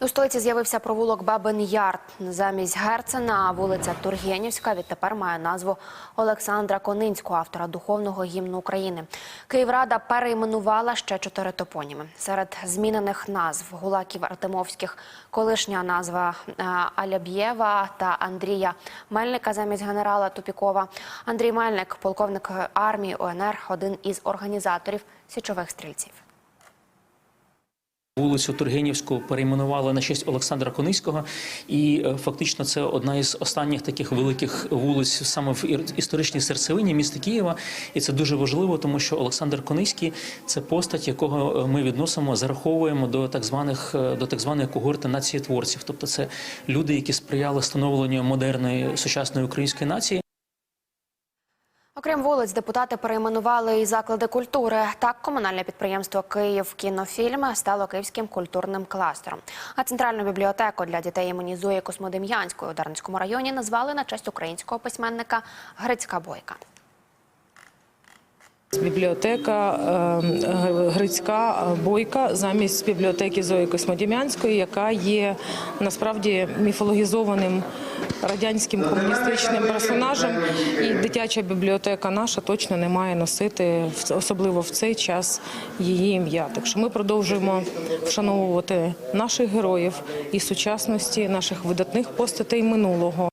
У столиці з'явився провулок Бабин Яр. Замість Герцена вулиця Тургенівська відтепер має назву Олександра Конинського, автора духовного гімну України. Київрада перейменувала ще чотири топоніми. Серед змінених назв Гулаків Артемовських, колишня назва е, Аляб'єва та Андрія Мельника замість генерала Тупікова. Андрій Мельник, полковник армії УНР, один із організаторів січових стрільців. Вулицю Тургенівську перейменували на честь Олександра Кониського, і е, фактично це одна із останніх таких великих вулиць саме в історичній серцевині міста Києва. І це дуже важливо, тому що Олександр Кониський це постать, якого е, ми відносимо, зараховуємо до так званих е, до так званої когорти націєтворців. Тобто, це люди, які сприяли становленню модерної сучасної української нації. Окрім вулиць, депутати перейменували і заклади культури. Так, комунальне підприємство Київ кінофільм стало київським культурним кластером. А центральну бібліотеку для дітей імені Зої Космодем'янської у Дарницькому районі назвали на честь українського письменника Грицька Бойка. Бібліотека е, Грицька Бойка замість бібліотеки Зої Космодем'янської, яка є насправді міфологізованим радянським комуністичним персонажем. І дитяча бібліотека наша точно не має носити особливо в цей час її ім'я. Так що ми продовжуємо вшановувати наших героїв і сучасності, наших видатних постатей минулого.